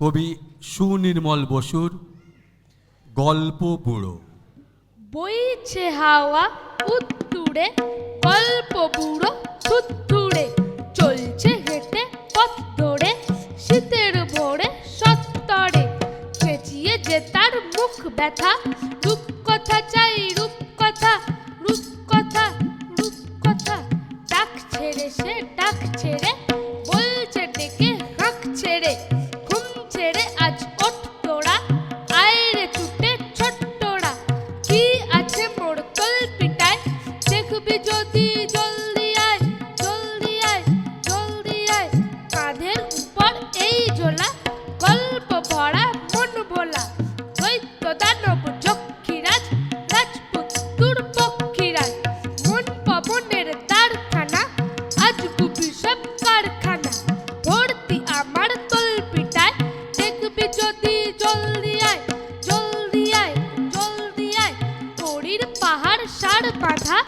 কবি সুনির্মল বসুর গল্প বুড়ো। বইছে হাওয়া উত্তুড়ে, গল্প বুড়ো থুত্তুড়ে চলছে হেঁটে পথ ধরে শীতের ভোরে সত্তরে চেঁচিয়ে যে তার মুখ ব্যথা রূপকথা ঝোলা গল্প ভরা মন ভোলা। দৈত্য দানব যক্ষীরাজ, রাজপুত দুর্পক্ষীরাজ মন পবনের দ্বারখানা, আজ গুবি সব কারখানা। ভর্তি আমার তলপিটায়, দেখবি যদি জলদি আয় জলদি আয় জলদি আয়। তরির পাহাড় সার বাঁধা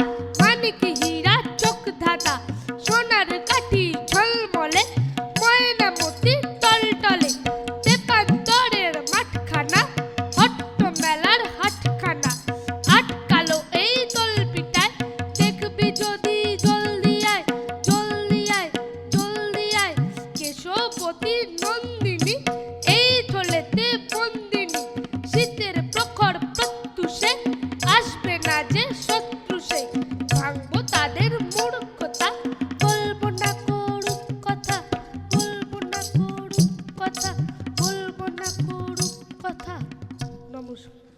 নন্দিনী, এই চলেতে বন্দিনী, শীতের প্রখর প্রত্যুষে, আসবে না যে শত্রু সে। ভাঙবো তাদের মূর্খতা, বলব না কথা, বলব কথা, বলব না করুক কথা। নমস্কার।